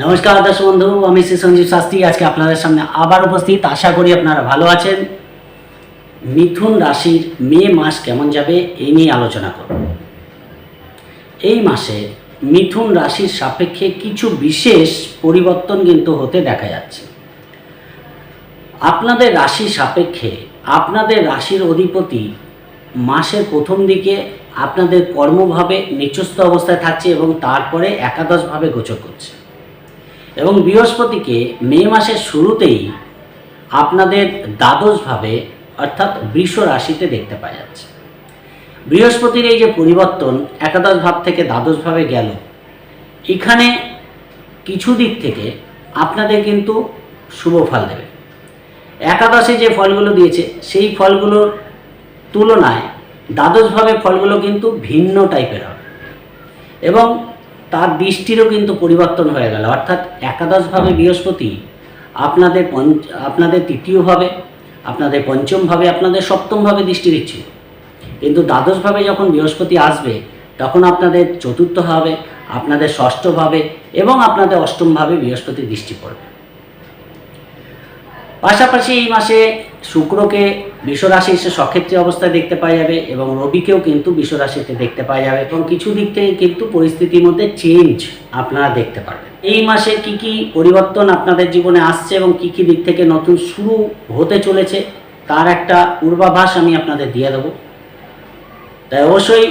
নমস্কার দর্শক বন্ধু, আমি শ্রী সঞ্জীব শাস্ত্রী। আজকে আপনাদের সামনে আবার উপস্থিত। আশা করি আপনারা ভালো আছেন। মিথুন রাশির মে মাস কেমন যাবে, এই নিয়ে আলোচনা করব। এই মাসে মিথুন রাশির সাপেক্ষে কিছু বিশেষ পরিবর্তন কিন্তু হতে দেখা যাচ্ছে। আপনাদের রাশির সাপেক্ষে আপনাদের রাশির অধিপতি মাসের প্রথম দিকে আপনাদের কর্মভাবে নিচস্থ অবস্থায় থাকছে এবং তারপরে একাদশভাবে গোচর করছে। এবং বৃহস্পতিকে মে মাসের শুরুতেই আপনাদের দ্বাদশভাবে, অর্থাৎ বৃষ রাশিতে দেখতে পাওয়া যাচ্ছে। বৃহস্পতির এই যে পরিবর্তন একাদশ ভাব থেকে দ্বাদশভাবে গেল, এখানে কিছু দিক থেকে আপনাদের কিন্তু শুভ ফল দেবে। একাদশে যে ফলগুলো দিয়েছে, সেই ফলগুলোর তুলনায় দ্বাদশভাবে ফলগুলো কিন্তু ভিন্ন টাইপের হবে। এবং তার দৃষ্টিরও কিন্তু পরিবর্তন হয়ে গেল। অর্থাৎ একাদশভাবে বৃহস্পতি আপনাদের পঞ্চ, আপনাদের তৃতীয়ভাবে, আপনাদের পঞ্চমভাবে, আপনাদের সপ্তমভাবে দৃষ্টি দিচ্ছিল কিন্তু দ্বাদশভাবে যখন বৃহস্পতি আসবে, তখন আপনাদের চতুর্থভাবে, আপনাদের ষষ্ঠভাবে এবং আপনাদের অষ্টমভাবে বৃহস্পতি দৃষ্টি পড়বে। পাশাপাশি এই মাসে শুক্রকে বিশ্বরাশি এসে সক্ষেত্রে অবস্থায় দেখতে পাওয়া যাবে এবং রবিকেও কিন্তু বিশ্বরাশিতে দেখতে পাওয়া যাবে এবং কিছু দিক থেকে কিন্তু পরিস্থিতির মধ্যে চেঞ্জ আপনারা দেখতে পারবেন। এই মাসে কি কি পরিবর্তন আপনাদের জীবনে আসছে এবং কি কি দিক থেকে নতুন শুরু হতে চলেছে তার একটা পূর্বাভাস আমি আপনাদের দিয়ে দেবো। তাই অবশ্যই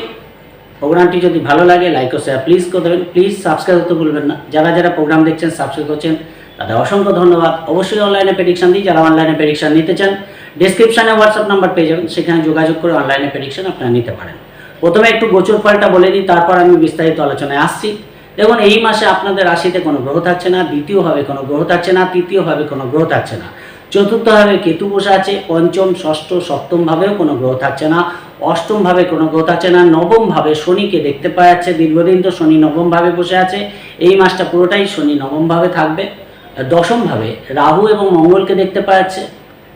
প্রোগ্রামটি যদি ভালো লাগে লাইক ও শেয়ার প্লিজ করে দেবেন। প্লিজ সাবস্ক্রাইব করতে ভুলবেন না। যারা যারা প্রোগ্রাম দেখছেন সাবস্ক্রাইব করছেন তাদের অসংখ্য ধন্যবাদ। অবশ্যই অনলাইনে প্রেডিকশন দিই। যারা অনলাইনে প্রেডিকশন নিতে চান ডিসক্রিপশানে হোয়াটসঅ্যাপ নাম্বার পেয়ে যাবেন। সেখানে যোগাযোগ করে অনলাইনে প্রেডিকশন আপনারা নিতে পারেন। প্রথমে একটু গোচর ফলটা বলে দিই, তারপর আমি বিস্তারিত আলোচনায় আসছি। দেখুন, এই মাসে আপনাদের রাশিতে কোনো গ্রহ থাকছে না দ্বিতীয়ভাবে কোনো গ্রহ থাকছে না তৃতীয়ভাবে কোনো গ্রহ থাকছে না। চতুর্থভাবে কেতু বসে আছে, পঞ্চম, ষষ্ঠ সপ্তমভাবেও কোনো গ্রহ থাকছে না অষ্টমভাবে কোনো গ্রহ থাকছে না নবমভাবে শনিকে দেখতে পাওয়া যাচ্ছে। দীর্ঘদিন তো শনি নবমভাবে বসে আছে। এই মাসটা পুরোটাই শনি নবমভাবে থাকবে। দশমভাবে রাহু এবং মঙ্গলকে দেখতে পাওয়া যাচ্ছে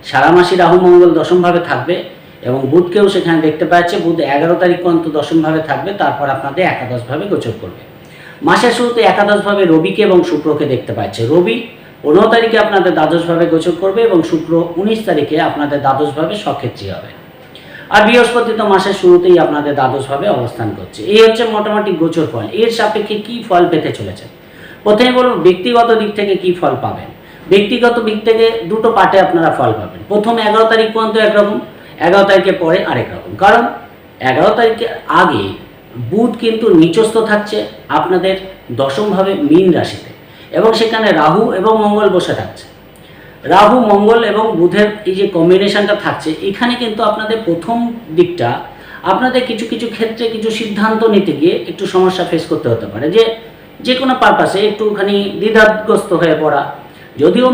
সারা মাসি রাহু, মঙ্গল দশমভাবে থাকবে এবং বুধকেও সেখানে দেখতে পাওয়া যাচ্ছে বুধ এগারো তারিখ পর্যন্ত দশমভাবে থাকবে, তারপর আপনাদের একাদশভাবে গোচর করবে। মাসের শুরুতে একাদশভাবে রবিকে এবং শুক্রকে দেখতে পাচ্ছে। রবি পনেরো তারিখে আপনাদের দ্বাদশভাবে গোচর করবে এবং শুক্র উনিশ তারিখে আপনাদের দ্বাদশভাবে সক্ষেত্রী হবে। আর বৃহস্পতি তো মাসের শুরুতেই আপনাদের দ্বাদশভাবে অবস্থান করছে। এই হচ্ছে মোটামুটি গোচর ফল। এর সাপেক্ষে কি ফল পেতে চলেছে? প্রথমে বলব ব্যক্তিগত দিক থেকে কি ফল পাবেন? ব্যক্তিগত দিক থেকে দুটো পার্টে আপনারা ফল পাবেন। প্রথম এগারো তারিখ পর্যন্ত একরকম, এগারো তারিখের পরে আরেক রকম। কারণ এগারো তারিখের আগে বুধ কিন্তু নিচস্থ থাকছে আপনাদের দশমভাবে মীন রাশিতে। এবং সেখানে রাহু এবং মঙ্গল বসে থাকছে। রাহু, মঙ্গল এবং বুধের এই যে কম্বিনেশনটা থাকছে, এখানে কিন্তু আপনাদের প্রথম দিকটা আপনাদের কিছু কিছু ক্ষেত্রে কিছু সিদ্ধান্ত নিতে গিয়ে একটু সমস্যা ফেস করতে হতে পারে। যে যে কোনো পারপাসে একটুখানি দ্বিধাগ্রস্ত হয়ে পড়া। যদিও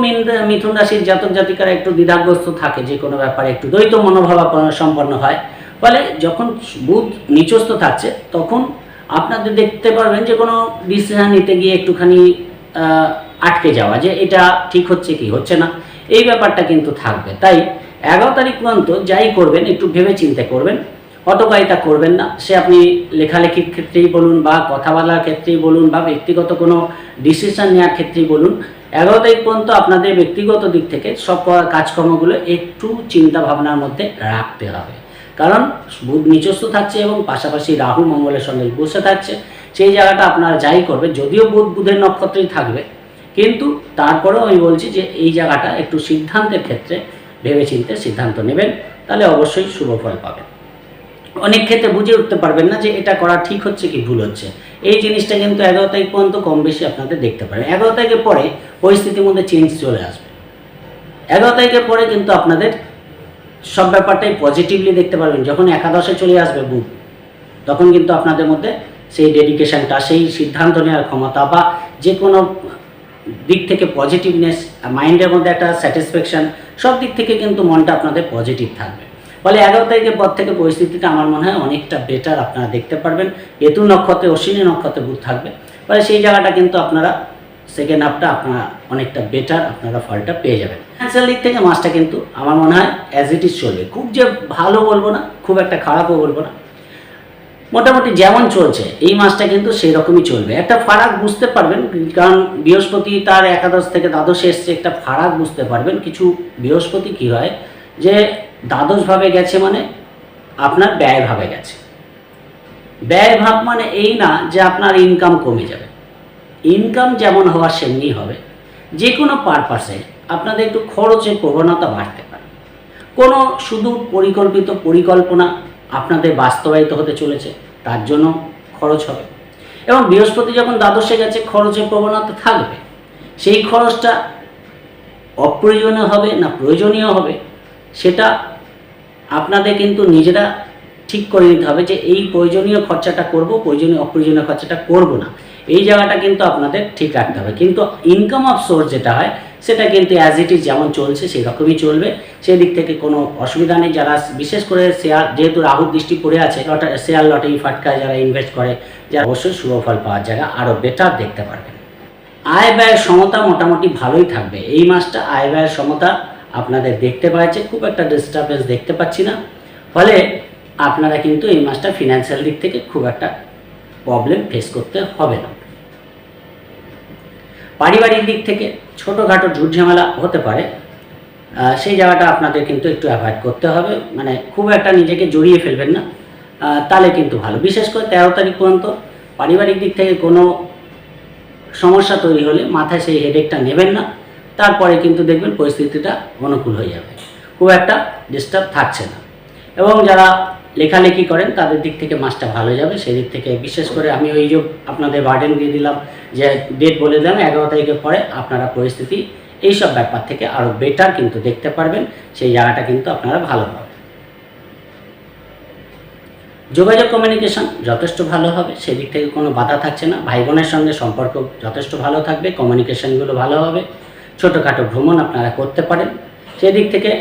মিথুন রাশির জাতক জাতিকারা একটু দ্বিধাগ্রস্ত থাকে যে কোনো ব্যাপারে একটু দ্বৈত মনোভাব সম্পন্ন হয়। ফলে যখন বুধ নিচস্থ থাকছে, তখন আপনাদের দেখতে পারবেন যে কোনো ডিসিশন নিতে গিয়ে একটুখানি আটকে যাওয়া যে এটা ঠিক হচ্ছে কি হচ্ছে না, এই ব্যাপারটা কিন্তু থাকবে। তাই এগারো তারিখ পর্যন্ত যাই করবেন, একটু ভেবে চিন্তে করবেন। হটকারিতা করবেন না। সে আপনি লেখালেখির ক্ষেত্রেই বলুন বা কথা বলার ক্ষেত্রেই বলুন বা ব্যক্তিগত কোনো ডিসিশন নেওয়ার ক্ষেত্রেই বলুন, এগারো তারিখ পর্যন্ত আপনাদের ব্যক্তিগত দিক থেকে সব করা কাজকর্মগুলো একটু চিন্তা ভাবনার মধ্যে রাখতে হবে। কারণ বুধ নিচস্থ থাকছে এবং পাশাপাশি রাহু মঙ্গলের সঙ্গে বসে থাকছে। সেই জায়গাটা আপনারা যাই করবে, যদিও বুধ বুধের নক্ষত্রেই থাকবে, কিন্তু তারপরেও আমি বলছি যে এই জায়গাটা একটু সিদ্ধান্তের ক্ষেত্রে ভেবেচিন্তে সিদ্ধান্ত নেবেন, তাহলে অবশ্যই শুভ ফল পাবেন। অনেক ক্ষেত্রে বুঝে উঠতে পারবেন না যে এটা করা ঠিক হচ্ছে কি ভুল হচ্ছে। এই জিনিসটা কিন্তু এগারো তারিখ পর্যন্ত কম বেশি আপনাদের দেখতে পারেন। এগারো তারিখের পরে পরিস্থিতির মধ্যে চেঞ্জ চলে আসবে। এগারো তারিখের পরে কিন্তু আপনাদের সব ব্যাপারটাই পজিটিভলি দেখতে পারবেন। যখন একাদশে চলে আসবে বুধ, তখন কিন্তু আপনাদের মধ্যে সেই ডেডিকেশনটা সেই সিদ্ধান্ত নেওয়ার ক্ষমতা বা যে কোনো দিক থেকে পজিটিভনেস মাইন্ডের মধ্যে একটা স্যাটিসফ্যাকশন সব দিক থেকে কিন্তু মনটা আপনাদের পজিটিভ থাকবে। ফলে এগারো তারিখের পর থেকে পরিস্থিতিটা আমার মনে হয় অনেকটা বেটার আপনারা দেখতে পারবেন। কেতু নক্ষত্রে, অশ্বিনী নক্ষত্রে বুধ থাকবে। ফলে সেই জায়গাটা কিন্তু আপনারা সেকেন্ড হাফটা আপনারা অনেকটা বেটার আপনারা ফলটা পেয়ে যাবেন। ফিনান্সিয়াল দিক থেকে মাসটা কিন্তু আমার মনে হয় অ্যাজ ইট ইজ চলবে। খুব যে ভালো বলব না, খুব একটা খারাপও বলব না। মোটামুটি যেমন চলছে, এই মাসটা কিন্তু সেই রকমই চলবে। একটা ফারাক বুঝতে পারবেন, কারণ বৃহস্পতি তার একাদশ থেকে দ্বাদশে এসছে, একটা ফারাক বুঝতে পারবেন। কিছু বৃহস্পতি কি হয়, যে দ্বাদশভাবে গেছে মানে আপনার ব্যয়ভাবে গেছে। ব্যয় ভাব মানে এই না যে আপনার ইনকাম কমে যাবে। ইনকাম যেমন হওয়ার সেমনি হবে। যে কোনো পারপাসে আপনাদের একটু খরচের প্রবণতা বাড়তে পারে। কোনো শুধু পরিকল্পিত পরিকল্পনা আপনাদের বাস্তবায়িত হতে চলেছে, তার জন্য খরচ হবে। এবং বৃহস্পতি যখন দ্বাদশে গেছে, খরচের প্রবণতা থাকবে। সেই খরচটা অপ্রয়োজনীয় হবে না প্রয়োজনীয় হবে, সেটা আপনাদের কিন্তু নিজেরা ঠিক করে নিতে হবে যে এই প্রয়োজনীয় খরচাটা করব, প্রয়োজনীয় অপ্রয়োজনীয় খরচাটা করব না। এই জায়গাটা কিন্তু আপনাদের ঠিক রাখতে হবে। কিন্তু ইনকাম অফ সোর্স যেটা হয়, সেটা কিন্তু অ্যাজ ইট ইজ যেমন চলছে সেই রকমই চলবে। সেই দিক থেকে কোনো অসুবিধা নেই। যারা বিশেষ করে শেয়ার যেহেতু রাহুর দৃষ্টি পড়ে আছে শেয়ার লটারি ফাটকায় যারা ইনভেস্ট করে, যারা অবশ্যই শুভ ফল পাওয়ার জায়গা আরও বেটার দেখতে পারবেন। আয় ব্যয়ের সমতা মোটামুটি ভালোই থাকবে। এই মাসটা আয় ব্যয়ের সমতা আপনাদের দেখতে পাচ্ছে, খুব একটা ডিস্টারবেন্স দেখতে পাচ্ছি না। ফলে আপনারা কিন্তু এই মাসটা ফিনান্সিয়াল দিক থেকে খুব একটা প্রবলেম ফেস করতে হবে না। পারিবারিক দিক থেকে ছোটোখাটো ঝুটঝামেলা হতে পারে। সেই জায়গাটা আপনাদের কিন্তু একটু অ্যাভয়েড করতে হবে। মানে খুব একটা নিজেকে জড়িয়ে ফেলবেন না। তাহলে কিন্তু ভালো। বিশেষ করে তেরো তারিখ পর্যন্ত পারিবারিক দিক থেকে কোনো সমস্যা তৈরি হলে মাথায় সেই হেডেকটা নেবেন না। তারপরে কিন্তু দেখবেন পরিস্থিতিটা অনুকূল হয়ে যাবে। খুব একটা ডিস্টার্ব থাকছে না। এবং যারা লেখালেখি করেন, তাদের দিক থেকে মাসটা ভালো যাবে। সেই দিক থেকে বিশেষ করে আমি ওই যে আপনাদের বার্ডেন দিয়ে দিলাম যে ডেট বলে দিলাম, এগারো তারিখের পরে আপনারা পরিস্থিতি এইসব ব্যাপার থেকে আরও বেটার কিন্তু দেখতে পারবেন। সেই জায়গাটা কিন্তু আপনারা ভালো পাবেন। যোগাযোগ কমিউনিকেশন যথেষ্ট ভালো হবে। সেদিক থেকে কোনো বাধা থাকছে না। ভাই বোনের সঙ্গে সম্পর্ক যথেষ্ট ভালো থাকবে। কমিউনিকেশনগুলো ভালো হবে। ছোটোখাটো ভ্রমণ আপনারা করতে পারেন। সেদিক থেকে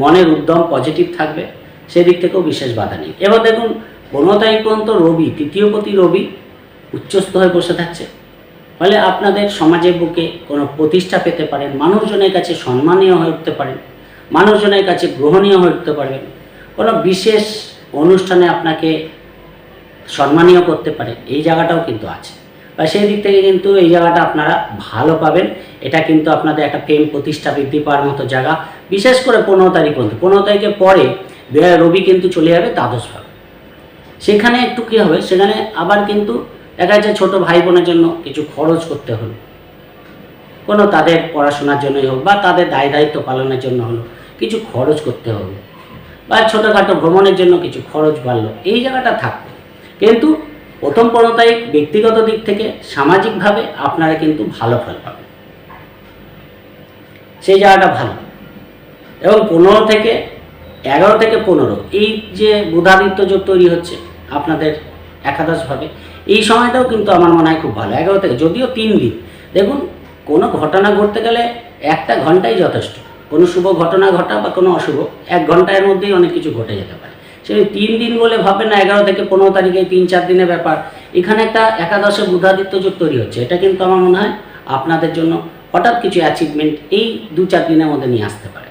মনের উদ্যম পজিটিভ থাকবে, সেদিক থেকেও বিশেষ বাধা নেই। এবার দেখুন পনেরো তারিখ পর্যন্ত রবি, তৃতীয় প্রতি রবি উচ্চস্থ হয়ে বসে থাকছে। ফলে আপনাদের সমাজের বুকে কোনো প্রতিষ্ঠা পেতে পারেন, মানুষজনের কাছে সম্মানীয় হয়ে উঠতে পারেন, মানুষজনের কাছে গ্রহণীয় হয়ে উঠতে পারবেন। কোনো বিশেষ অনুষ্ঠানে আপনাকে সম্মানীয় করতে পারে, এই জায়গাটাও কিন্তু আছে। সেই দিক থেকে কিন্তু এই জায়গাটা আপনারা ভালো পাবেন। এটা কিন্তু আপনাদের একটা প্রেম প্রতিষ্ঠা বৃদ্ধি পাওয়ার মতো জায়গা। বিশেষ করে পনেরো তারিখ পর্যন্ত। পনেরো তারিখের পরে বে- রবি কিন্তু চলে যাবে দ্বাদশ ভাবে সেখানে একটু কী হবে? সেখানে আবার কিন্তু দেখা যাচ্ছে ছোটো ভাই বোনের জন্য কিছু খরচ করতে হলো। কোনো তাদের পড়াশোনার জন্যই হোক বা তাদের দায় দায়িত্ব পালনের জন্য হলো, কিছু খরচ করতে হবে। বা ছোটোখাটো ভ্রমণের জন্য কিছু খরচ বাড়লো। এই জায়গাটা থাকবে। কিন্তু প্রথম পনেরো ব্যক্তিগত দিক থেকে সামাজিকভাবে আপনারা কিন্তু ভালো ফল পাবেন। সেই জায়গাটা ভালো। এবং পনেরো থেকে এগারো থেকে পনেরো, এই যে বুধাদিত্য যোগ তৈরি হচ্ছে আপনাদের একাদশভাবে, এই সময়টাও কিন্তু আমার মনে হয় খুব ভালো। এগারো থেকে, যদিও তিন দিন। দেখুন, কোনো ঘটনা ঘটতে গেলে একটা ঘন্টাই যথেষ্ট। কোনো শুভ ঘটনা ঘটা বা কোনো অশুভ, এক ঘণ্টার মধ্যেই অনেক কিছু ঘটে যেতে পারে। সেই তিন দিন বলে ভাববেন না, এগারো থেকে পনেরো তারিখে তিন চার দিনের ব্যাপার। এখানে একটা একাদশে বুধাদিত্য যোগ তৈরি হচ্ছে। এটা কিন্তু আমার মনে হয় আপনাদের জন্য হঠাৎ কিছু অ্যাচিভমেন্ট এই দু চার দিনের মধ্যে নিয়ে আসতে পারে।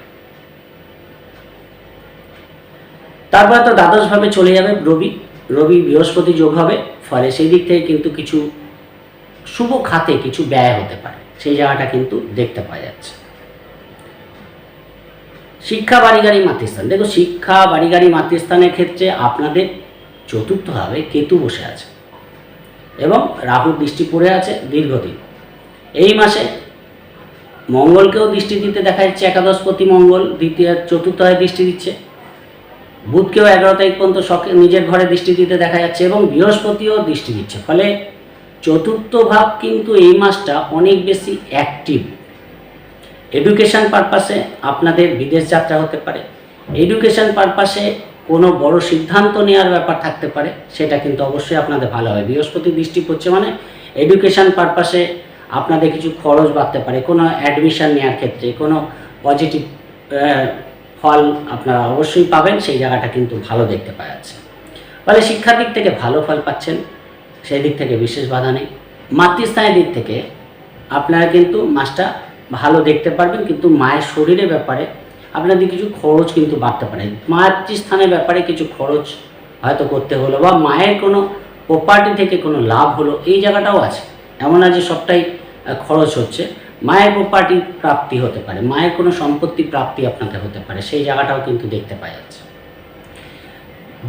তারপরে তো দ্বাদশভাবে চলে যাবে রবি। রবি বৃহস্পতি যোগ হবে, ফলে সেই দিক থেকে কিন্তু কিছু শুভ খাতে কিছু ব্যয় হতে পারে। সেই জায়গাটা কিন্তু দেখতে পাওয়া যাচ্ছে। শিক্ষা বাড়িগাড়ি মাতৃস্থান। দেখো, শিক্ষা বাড়িগাড়ি মাতৃস্থানের ক্ষেত্রে আপনাদের চতুর্থভাবে কেতু বসে আছে এবং রাহুর দৃষ্টি পড়ে আছে দীর্ঘদিন। এই মাসে মঙ্গলকেও দৃষ্টি দিতে দেখা যাচ্ছে, একাদশপতি মঙ্গল দ্বিতীয় চতুর্থভাবে দৃষ্টি দিচ্ছে। বুধকেও এগারো তারিখ পর্যন্ত শখে নিজের ঘরে দৃষ্টি দিতে দেখা যাচ্ছে এবং বৃহস্পতিও দৃষ্টি দিচ্ছে। ফলে চতুর্থ ভাব কিন্তু এই মাসটা অনেক বেশি অ্যাক্টিভ এডুকেশন পারপাসে আপনাদের বিদেশ যাত্রা হতে পারে। এডুকেশন পারপাসে কোনো বড় সিদ্ধান্ত নেওয়ার ব্যাপার থাকতে পারে, সেটা কিন্তু অবশ্যই আপনাদের ভালো হয়। বৃহস্পতি দৃষ্টি পড়ছে মানে এডুকেশন পারপাসে আপনাদের কিছু খরচ বাড়তে পারে। কোনো অ্যাডমিশন নেওয়ার ক্ষেত্রে কোনো পজিটিভ ফল আপনারা অবশ্যই পাবেন, সেই জায়গাটা কিন্তু ভালো দেখতে পাওয়া যাচ্ছে। ফলে শিক্ষার দিক থেকে ভালো ফল পাচ্ছেন, সেই দিক থেকে বিশেষ বাধা নেই। মাতৃস্থানের দিক থেকে আপনারা কিন্তু মাসটা ভালো দেখতে পারবেন, কিন্তু মায়ের শরীরের ব্যাপারে আপনাদের কিছু খরচ কিন্তু বাড়তে পারে। মাতৃস্থানের ব্যাপারে কিছু খরচ হয়তো করতে হলো বা মায়ের কোনো প্রপার্টি থেকে কোনো লাভ হলো, এই জায়গাটাও আছে। এমন না যে সবটাই খরচ হচ্ছে। মায়ের প্রপার্টি প্রাপ্তি হতে পারে, মায়ের কোনো সম্পত্তি প্রাপ্তি আপনাকে হতে পারে, সেই জায়গাটাও কিন্তু দেখতে পাওয়া যাচ্ছে।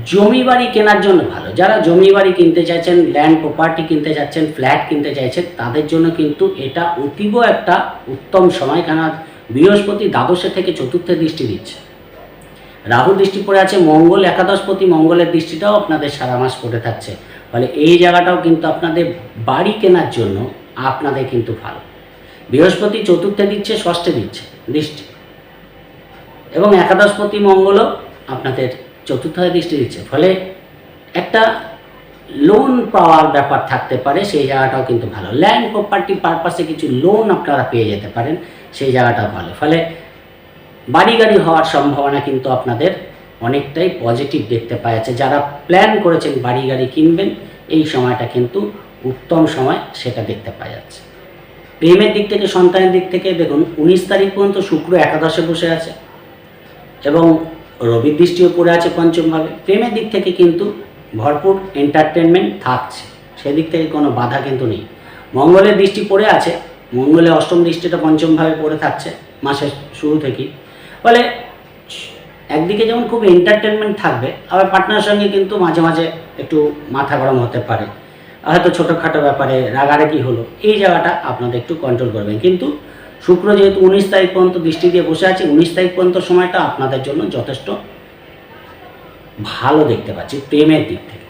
জমি বাড়ি কেনার জন্য ভালো। যারা জমি বাড়ি কিনতে চাইছেন ল্যান্ড প্রপার্টি কিনতে চাচ্ছেন ফ্ল্যাট কিনতে চাইছেন, তাদের জন্য কিন্তু এটা অতীব একটা উত্তম সময়। কেন বৃহস্পতি দ্বাদশে থেকে চতুর্থে দৃষ্টি দিচ্ছে। রাহু দৃষ্টি পড়ে আছে, মঙ্গল একাদশপতি মঙ্গলের দৃষ্টিটাও আপনাদের সারা মাস পড়ে থাকছে। ফলে এই জায়গাটাও কিন্তু আপনাদের বাড়ি কেনার জন্য আপনাদের কিন্তু ভালো। বৃহস্পতি চতুর্থে দিচ্ছে, ষষ্ঠে দিচ্ছে, দৃষ্টি। এবং একাদশপতি মঙ্গলও আপনাদের চতুর্থ দৃষ্টি দিচ্ছে। ফলে একটা লোন পাওয়ার ব্যাপার থাকতে পারে, সেই জায়গাটাও কিন্তু ভালো। ল্যান্ড প্রপার্টি পারপাসে কিছু লোন আপনারা পেয়ে যেতে পারেন, সেই জায়গাটাও ভালো। ফলে বাড়ি গাড়ি হওয়ার সম্ভাবনা কিন্তু আপনাদের অনেকটাই পজিটিভ দেখতে পাওয়া যাচ্ছে যারা প্ল্যান করেছেন বাড়ি গাড়ি কিনবেন, এই সময়টা কিন্তু উত্তম সময় সেটা দেখতে পাওয়া যাচ্ছে। প্রেমের দিক থেকে, সন্তানের দিক থেকে, দেখুন, উনিশ তারিখ পর্যন্ত শুক্র একাদশে বসে আছে এবং রবি দৃষ্টিও পড়ে আছে পঞ্চমভাবে প্রেমের দিক থেকে কিন্তু ভরপুর এন্টারটেনমেন্ট থাকছে। সেদিক থেকে কোনো বাধা কিন্তু নেই। মঙ্গলের দৃষ্টি পড়ে আছে। মঙ্গলের অষ্টম দৃষ্টিটা পঞ্চমভাবে পড়ে থাকছে মাসের শুরু থেকেই। ফলে একদিকে যেমন খুব এন্টারটেনমেন্ট থাকবে, আবার পার্টনার সঙ্গে কিন্তু মাঝে মাঝে একটু মাথা গরম হতে পারে। হয়তো ছোটোখাটো ব্যাপারে রাগারাগি হলো। এই জায়গাটা আপনাদের একটু কন্ট্রোল করবেন। কিন্তু শুক্র যেহেতু উনিশ তারিখ পর্যন্ত দৃষ্টি দিয়ে বসে আছে, উনিশ তারিখ পর্যন্ত সময়টা আপনাদের জন্য যথেষ্ট ভালো দেখতে পাচ্ছি, প্রেমের দিক থেকে।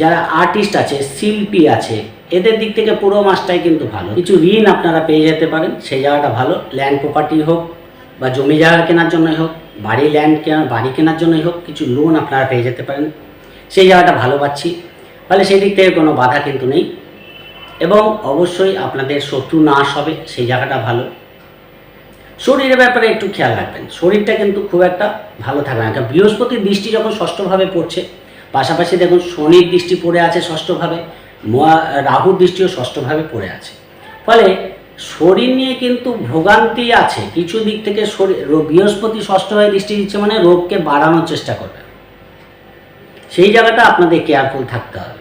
যারা আর্টিস্ট আছে, শিল্পী আছে, এদের দিক থেকে পুরো মাসটাই কিন্তু ভালো। কিছু ঋণ আপনারা পেয়ে যেতে পারেন সেই জায়গাটা ভালো। ল্যান্ড প্রপার্টি হোক বা জমি জায়গা কেনার জন্যই হোক, বাড়ি ল্যান্ড কেনার, বাড়ি কেনার জন্যই হোক, কিছু লোন আপনারা পেয়ে যেতে পারেন। সেই জায়গাটা ভালো পাচ্ছি। ফলে সেই দিক থেকে কোনো বাধা কিন্তু নেই। এবং অবশ্যই আপনাদের শত্রু নাশ হবে, সেই জায়গাটা ভালো। শরীরের ব্যাপারে একটু খেয়াল রাখবেন। শরীরটা কিন্তু খুব একটা ভালো থাকবে না। কারণ বৃহস্পতির দৃষ্টি যখন ষষ্ঠভাবে পড়ছে, পাশাপাশি দেখুন শনির দৃষ্টি পড়ে আছে ষষ্ঠভাবে রাহুর দৃষ্টিও ষষ্ঠভাবে পড়ে আছে। ফলে শরীর নিয়ে কিন্তু ভোগান্তি আছে। কিছু দিক থেকে শরীর বৃহস্পতি ষষ্ঠভাবে দৃষ্টি দিচ্ছে মানে রোগকে বাড়ানোর চেষ্টা করবে। সেই জায়গাটা আপনাদের কেয়ারফুল থাকতে হবে।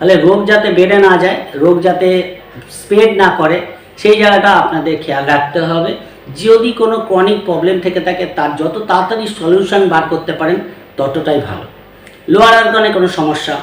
তাহলে রোগ যাতে বেড়ে না যায়, রোগ যাতে স্প্রেড না করে, সেই জায়গাটা আপনাদের খেয়াল রাখতে হবে। যদি কোনো ক্রনিক প্রবলেম থেকে থাকে, তার যত তাড়াতাড়ি সলিউশন বার করতে পারেন, ততটাই ভালো। লোয়ার অর্গানে কোনো সমস্যা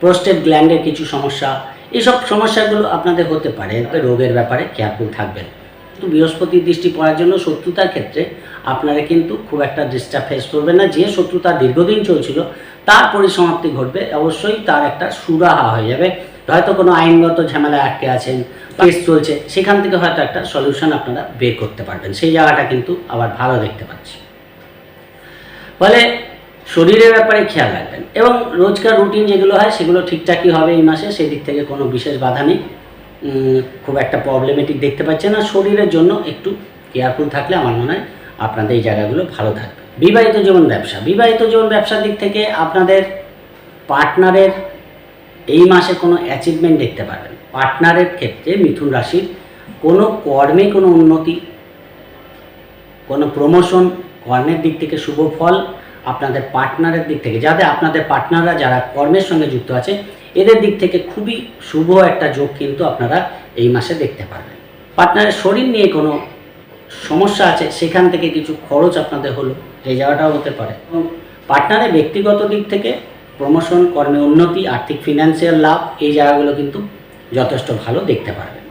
প্রোস্টেট গ্ল্যান্ডের কিছু সমস্যা এইসব সমস্যাগুলো আপনাদের হতে পারে। রোগের ব্যাপারে কেয়ারফুল থাকবেন। কিন্তু বৃহস্পতির দৃষ্টি পড়ার জন্য শত্রুতার ক্ষেত্রে আপনারা কিন্তু খুব একটা ডিস্টার্ব ফেস করবেন না। যে শত্রুতা দীর্ঘদিন চলছিল তার পরিসমাপ্তি ঘটবে, অবশ্যই তার একটা সুরাহা হয়ে যাবে। হয়তো কোনো আইনগত ঝামেলায় আটকে আছেন, কেস চলছে, সেখান থেকে হয়তো একটা সলিউশন আপনারা বের করতে পারবেন। সেই জায়গাটা কিন্তু আবার ভালো দেখতে পাচ্ছি। ফলে শরীরের ব্যাপারে খেয়াল রাখবেন এবং রোজকার রুটিন যেগুলো হয়, সেগুলো ঠিকঠাকই হবে এই মাসে সেদিক থেকে কোনো বিশেষ বাধা নেই। খুব একটা প্রবলেমেটিক দেখতে পাচ্ছেন না। শরীরের জন্য একটু কেয়ারফুল থাকলে আমার মনে হয় আপনাদের এই জায়গাগুলো ভালো থাকবে। বিবাহিত জীবন ব্যবসা। বিবাহিত জীবন ব্যবসার দিক থেকে আপনাদের পার্টনারের এই মাসে কোনো অ্যাচিভমেন্ট দেখতে পারবেন। পার্টনারের ক্ষেত্রে মিথুন রাশির কোনো কর্মে কোনো উন্নতি, কোনো প্রমোশন কর্মের দিক থেকে শুভ ফল আপনাদের পার্টনারের দিক থেকে যাতে আপনাদের পার্টনাররা যারা কর্মের সঙ্গে যুক্ত আছে, এদের দিক থেকে খুবই শুভ একটা যোগ কিন্তু আপনারা এই মাসে দেখতে পারবেন। পার্টনারের শরীর নিয়ে কোনো সমস্যা আছে, সেখান থেকে কিছু খরচ আপনাদের হলো এই জায়গাটাও হতে পারে। এবং পার্টনারের ব্যক্তিগত দিক থেকে প্রমোশন কর্মে উন্নতি, আর্থিক ফিনান্সিয়াল লাভ, এই জায়গাগুলো কিন্তু যথেষ্ট ভালো দেখতে পারবেন।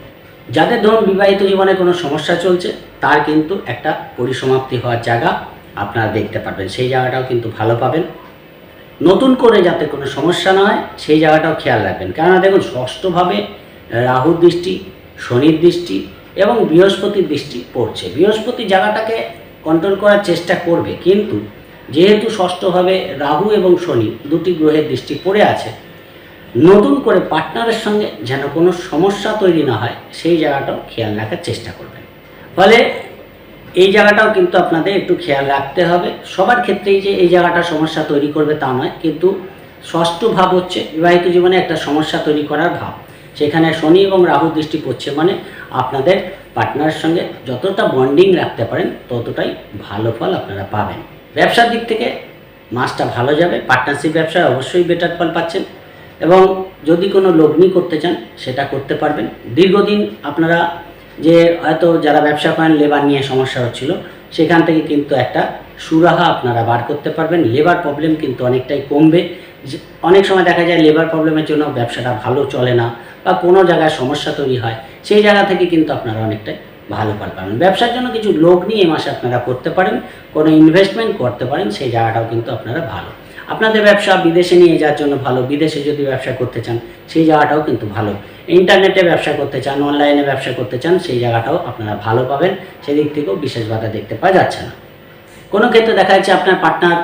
যাদের ধরুন বিবাহিত জীবনে কোনো সমস্যা চলছে, তার কিন্তু একটা পরিসমাপ্তি হওয়ার জায়গা আপনারা দেখতে পারবেন। সেই জায়গাটাও কিন্তু ভালো পাবেন। নতুন করে যাতে কোনো সমস্যা না হয়, সেই জায়গাটাও খেয়াল রাখবেন। কেননা দেখুন, ষষ্ঠভাবে রাহুর দৃষ্টি, শনির দৃষ্টি এবং বৃহস্পতির দৃষ্টি পড়ছে। বৃহস্পতি জায়গাটাকে কন্ট্রোল করার চেষ্টা করবে, কিন্তু যেহেতু ষষ্ঠভাবে রাহু এবং শনি দুটি গ্রহের দৃষ্টি পড়ে আছে, নতুন করে পার্টনারের সঙ্গে যেন কোনো সমস্যা তৈরি না হয়, সেই জায়গাটাও খেয়াল রাখার চেষ্টা করবেন। ফলে এই জায়গাটাও কিন্তু আপনাদের একটু খেয়াল রাখতে হবে। সবার ক্ষেত্রেই যে এই জায়গাটা সমস্যা তৈরি করবে তা নয়, কিন্তু ষষ্ঠ ভাব হচ্ছে, বিবাহিত জীবনে একটা সমস্যা তৈরি করার ভাব। সেখানে শনি এবং রাহু দৃষ্টি পড়ছে মানে আপনাদের পার্টনারের সঙ্গে যতটা বন্ডিং রাখতে পারেন, ততটাই ভালো ফল আপনারা পাবেন। ব্যবসার দিক থেকে মাসটা ভালো যাবে পার্টনারশিপ ব্যবসায় অবশ্যই বেটার ফল পাচ্ছেন এবং যদি কোনো লগ্নি করতে চান, সেটা করতে পারবেন। দীর্ঘদিন আপনারা যে হয়তো যারা ব্যবসা করেন লেবার নিয়ে সমস্যা হচ্ছিল, সেখান থেকে কিন্তু একটা সুরাহা আপনারা বার করতে পারবেন। লেবার প্রবলেম কিন্তু অনেকটাই কমবে। অনেক সময় দেখা যায় লেবার প্রবলেমের জন্য ব্যবসাটা ভালো চলে না। বা কোনো জায়গায় সমস্যা তৈরি হয়, সেই জায়গা থেকে কিন্তু আপনারা অনেকটাই ভালো ফল পাবেন। ব্যবসার জন্য কিছু লোক নিয়ে এই মাসে আপনারা করতে পারেন, কোনো ইনভেস্টমেন্ট করতে পারেন, সেই জায়গাটাও কিন্তু আপনারা ভালো। আপনাদের ব্যবসা বিদেশে নিয়ে যাওয়ার জন্য ভালো, বিদেশে যদি ব্যবসা করতে চান, সেই জায়গাটাও কিন্তু ভালো। ইন্টারনেটে ব্যবসা করতে চান, অনলাইনে ব্যবসা করতে চান, সেই জায়গাটাও আপনারা ভালো পাবেন, সেদিক থেকেও বিশেষ বাধা দেখতে পাওয়া যাচ্ছে না। কোনো ক্ষেত্রে দেখা যাচ্ছে আপনার পার্টনার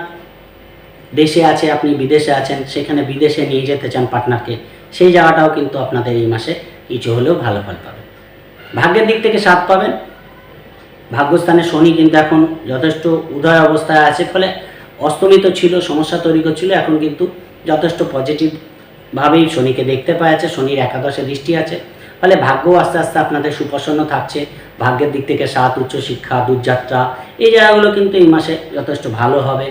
দেশে আছে, আপনি বিদেশে আছেন, সেখানে বিদেশে নিয়ে যেতে চান পার্টনারকে সেই জায়গাটাও কিন্তু আপনাদের এই মাসে কিছু হলেও ভালো ফল পাবেন ভাগ্যের দিক থেকে সাথ পাবেন। ভাগ্যস্থানে শনি কিন্তু এখন যথেষ্ট উদয় অবস্থায় আছে, ফলে অস্তমিত ছিল, সমস্যা তৈরি করছিল, এখন কিন্তু যথেষ্ট পজিটিভভাবেই শনিকে দেখতে পাওয়া যাচ্ছে, শনির একাদশে দৃষ্টি আছে। ফলে ভাগ্য আস্তে আস্তে আপনাদের সুপ্রসন্ন থাকছে। ভাগ্যের দিক থেকে সাত, উচ্চশিক্ষা, দূরযাত্রা, এই জায়গাগুলো কিন্তু এই মাসে যথেষ্ট ভালো হবে।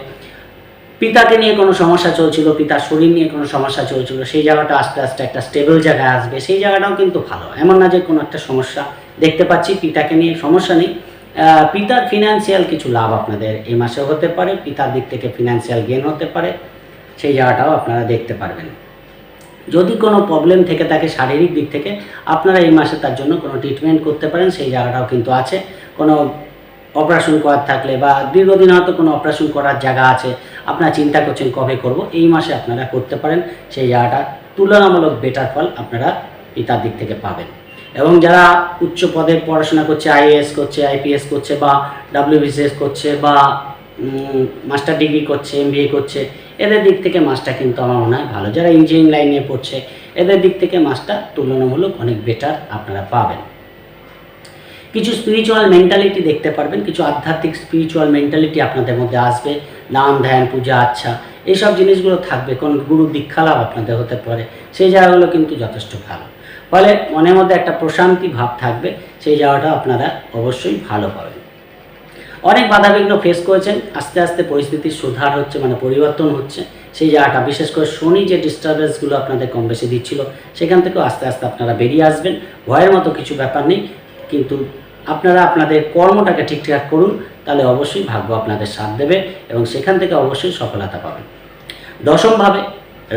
পিতাকে নিয়ে কোনো সমস্যা চলছিল, পিতার শরীর নিয়ে কোনো সমস্যা চলছিল, সেই জায়গাটা আস্তে আস্তে একটা স্টেবল জায়গায় আসবে, সেই জায়গাটাও কিন্তু ভালো। এমন না যে কোনো একটা সমস্যা দেখতে পাচ্ছি, পিতাকে নিয়ে সমস্যা নেই। পিতার ফিনান্সিয়াল কিছু লাভ আপনাদের এই মাসে হতে পারে, পিতার দিক থেকে ফিনান্সিয়াল গেন হতে পারে, সেই জায়গাটাও আপনারা দেখতে পারবেন। যদি কোনো প্রবলেম থেকে থাকে শারীরিক দিক থেকে, আপনারা এই মাসে তার জন্য কোনো ট্রিটমেন্ট করতে পারেন, সেই জায়গাটাও কিন্তু আছে। কোনো অপারেশন করার থাকলে বা দীর্ঘদিন হয়তো কোনো অপারেশন করার জায়গা আছে, আপনারা চিন্তা করছেন কবে করব, এই মাসে আপনারা করতে পারেন, সেই জায়গাটা তুলনামূলক বেটার ফল আপনারা পিতার দিক থেকে পাবেন। এবং যারা উচ্চ পদে পড়াশোনা করছে আইএএস করছে আইপিএস করছে বা ডাব্লিউবিসিএস করছে বা মাস্টার ডিগ্রি করছে এমবিএ করছে, এদের দিক থেকে মাসটা কিন্তু আমার মনে হয় ভালো। যারা ইঞ্জিনিয়ারিং লাইনে পড়ছে, এদের দিক থেকে মাসটা তুলনামূলক অনেক বেটার আপনারা পাবেন। কিছু স্পিরিচুয়াল মেন্টালিটি দেখতে পারবেন, কিছু আধ্যাত্মিক স্পিরিচুয়াল মেন্টালিটি আপনাদের মধ্যে আসবে, নাম, ধ্যান, পূজা আচ্ছা এইসব জিনিসগুলো থাকবে, কোন গুরু দীক্ষা লাভ আপনাদের হতে পারে, সেই জায়গাগুলো কিন্তু যথেষ্ট ভালো। ফলে মনের মধ্যে একটা প্রশান্তি ভাব থাকবে, সেই জায়গাটা আপনারা অবশ্যই ভালো পাবেন। অনেক বাধাবিঘ্ন ফেস করেছেন, আস্তে আস্তে পরিস্থিতির সুধার হচ্ছে মানে পরিবর্তন হচ্ছে, সেই জায়গাটা, বিশেষ করে শনি যে ডিস্টারবেন্সগুলো আপনাদের কম বেশি দিচ্ছিল, সেখান থেকেও আস্তে আস্তে আপনারা বেরিয়ে আসবেন, ভয়ের মতো কিছু ব্যাপার নেই, কিন্তু আপনারা আপনাদের কর্মটাকে ঠিকঠাক করুন, তাহলে অবশ্যই ভাগ্য আপনাদের সাথ দেবে এবং সেখান থেকে অবশ্যই সফলতা পাবেন। দশমভাবে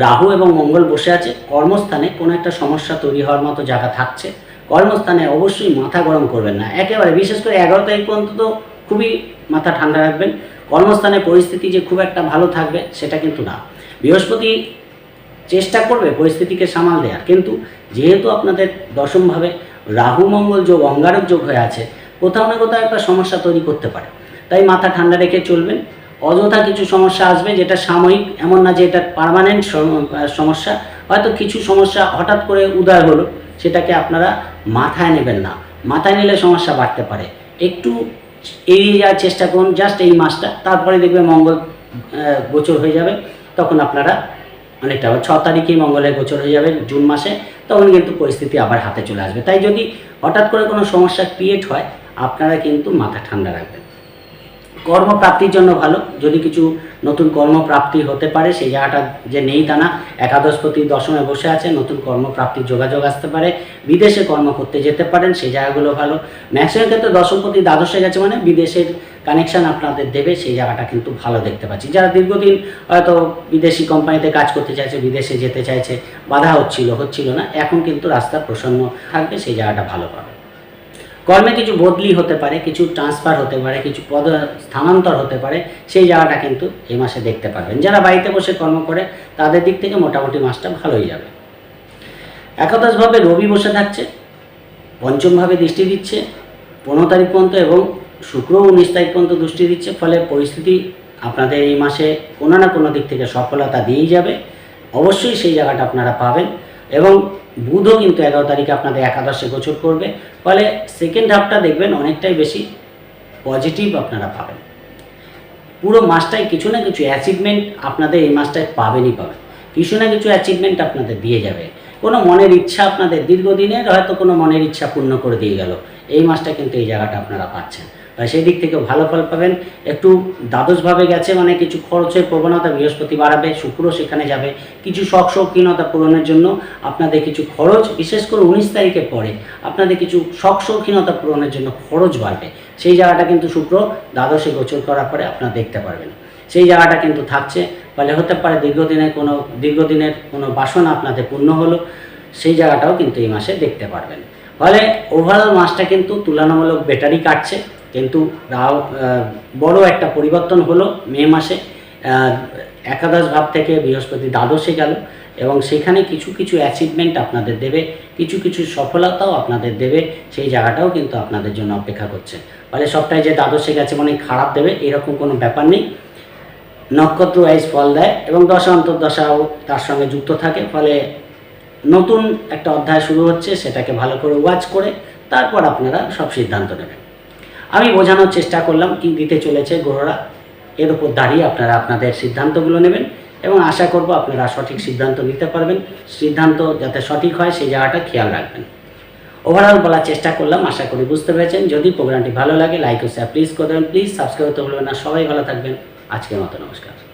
রাহু এবং মঙ্গল বসে আছে, কর্মস্থানে কোনো একটা সমস্যা তৈরি হওয়ার মতো জায়গা থাকছে, কর্মস্থানে অবশ্যই মাথা গরম করবেন না। একেবারে বিশেষ করে এগারো তারিখ পর্যন্ত তো খুবই মাথা ঠান্ডা রাখবেন, কর্মস্থানে পরিস্থিতি যে খুব একটা ভালো থাকবে সেটা কিন্তু না। বৃহস্পতি চেষ্টা করবে পরিস্থিতিকে সামাল দেওয়ার, কিন্তু যেহেতু আপনাদের দশমভাবে রাহু মঙ্গল যোগ, অঙ্গারক যোগ হয়ে আছে, কোথাও না কোথাও একটা সমস্যা তৈরি করতে পারে। তাই মাথা ঠান্ডা রেখে চলবেন। অযথা কিছু সমস্যা আসবে যেটা সাময়িক, এমন না যে এটা পার্মানেন্ট সমস্যা। হয়তো কিছু সমস্যা হঠাৎ করে উদয় হলো, সেটাকে আপনারা মাথায় নেবেন না। মাথায় নিলে সমস্যা বাড়তে পারে। একটু এড়িয়ে যাওয়ার চেষ্টা করুন, জাস্ট এই মাসটা, তারপরে দেখবে মঙ্গল গোচর হয়ে যাবে। তখন আপনারা অনেকটা। ছ তারিখে মঙ্গলের গোচর হয়ে যাবে, জুন মাসে, তখন কিন্তু পরিস্থিতি আবার হাতে চলে আসবে। তাই যদি হঠাৎ করে কোনো সমস্যা ক্রিয়েট হয়, আপনারা কিন্তু মাথা ঠান্ডা রাখবেন। কর্মপ্রাপ্তির জন্য ভালো। যদি কিছু নতুন কর্মপ্রাপ্তি হতে পারে, সেই জায়গাটা যে নেই তা না। একাদশপতি দশমে বসে আছে, নতুন কর্মপ্রাপ্তির যোগাযোগ আসতে পারে। বিদেশে কর্ম করতে যেতে পারেন, সেই জায়গাগুলো ভালো। ম্যাক্সিমাম ক্ষেত্রে দশমপতি দ্বাদশে গেছে মানে বিদেশের কানেকশন আপনাদের দেবে, সেই জায়গাটা কিন্তু ভালো দেখতে পাচ্ছি। যারা দীর্ঘদিন হয়তো বিদেশি কোম্পানিতে কাজ করতে চাইছে, বিদেশে যেতে চাইছে, বাধা হচ্ছিল হচ্ছিল না। এখন কিন্তু রাস্তা প্রসন্ন থাকবে, সেই জায়গাটা ভালো পাবে। কর্মে কিছু বদলি হতে পারে, কিছু ট্রান্সফার হতে পারে, কিছু পদ স্থানান্তর হতে পারে, সেই জায়গাটা কিন্তু এই মাসে দেখতে পারবেন। যারা বাড়িতে বসে কর্ম করে, তাদের দিক থেকে মোটামুটি মাসটা ভালোই যাবে। একাদশভাবে রবি বসে থাকছে, পঞ্চমভাবে দৃষ্টি দিচ্ছে, পনেরো তারিখ পর্যন্ত এবং শুক্র উনিশ তারিখ পর্যন্ত দৃষ্টি দিচ্ছে, ফলে পরিস্থিতি আপনাদের এই মাসে কোনো না কোনো দিক থেকে সফলতা দিয়েই যাবে। অবশ্যই সেই জায়গাটা আপনারা পাবেন এবং বুধও কিন্তু এগারো তারিখে আপনাদের একাদশে গোচর করবে। ফলে সেকেন্ড হাফটা দেখবেন অনেকটাই বেশি পজিটিভ আপনারা পাবেন। পুরো মাসটাই কিছু না কিছু অ্যাচিভমেন্ট আপনাদের এই মাসটায় পাবেনই পাবেন। কিছু না কিছু অ্যাচিভমেন্ট আপনাদের দিয়ে যাবে। কোনো মনের ইচ্ছা আপনাদের দীর্ঘদিনের হয়তো কোনো মনের ইচ্ছা পূর্ণ করে দিয়ে গেল। এই মাসটা কিন্তু এই জায়গাটা আপনারা পাচ্ছেন। সেই দিক থেকে ভালো ফল পাবেন। একটু দ্বাদশভাবে গেছে মানে কিছু খরচের প্রবণতা বৃহস্পতি বাড়াবে শুক্র সেখানে যাবে। কিছু শখ শৌখিনতা পূরণের জন্য আপনাদের কিছু খরচ, বিশেষ করে উনিশ তারিখের পরে আপনাদের কিছু শখ শৌখিনতা পূরণের জন্য খরচ বাড়বে। সেই জায়গাটা কিন্তু শুক্র দ্বাদশে গোচর করার পরে আপনারা দেখতে পারবেন। সেই জায়গাটা কিন্তু থাকছে, ফলে হতে পারে দীর্ঘদিনের কোনো দীর্ঘদিনের কোনো বাসনা আপনাদের পূর্ণ হলো, সেই জায়গাটাও কিন্তু এই মাসে দেখতে পারবেন। ফলে ওভারঅল মাসটা কিন্তু তুলনামূলক বেটারই কাটছে। কিন্তু রাও বড় একটা পরিবর্তন হলো মে মাসে। একাদশ ভাব থেকে বৃহস্পতি দ্বাদশে গেল এবং সেখানে কিছু কিছু অ্যাচিভমেন্ট আপনাদের দেবে, কিছু কিছু সফলতাও আপনাদের দেবে, সেই জায়গাটাও কিন্তু আপনাদের জন্য অপেক্ষা করছে। ফলে সবটাই যে দ্বাদশে গেছে মানে খারাপ দেবে, এরকম কোনো ব্যাপার নেই। নক্ষত্র ওয়াইজ ফল দেয় এবং দশা অন্তর্দশাও তার সঙ্গে যুক্ত থাকে, ফলে নতুন একটা অধ্যায় শুরু হচ্ছে, সেটাকে ভালো করে ওয়াচ করে তারপর আপনারা সব সিদ্ধান্ত নেবেন। আমি বোঝানোর চেষ্টা করলাম কি দিতে চলেছে গ্রহরা। এর উপর দাঁড়িয়ে আপনারা আপনাদের সিদ্ধান্তগুলো নেবেন এবং আশা করব আপনারা সঠিক সিদ্ধান্ত নিতে পারবেন। সিদ্ধান্ত যাতে সঠিক হয় সেই জায়গাটা খেয়াল রাখবেন। ওভারঅল বলার চেষ্টা করলাম, আশা করি বুঝতে পেরেছেন। যদি প্রোগ্রামটি ভালো লাগে লাইক ও শেয়ার প্লিজ করে দেবেন। প্লিজ সাবস্ক্রাইব করতে ভুলবেন না। সবাই ভালো থাকবেন। আজকের মতো নমস্কার।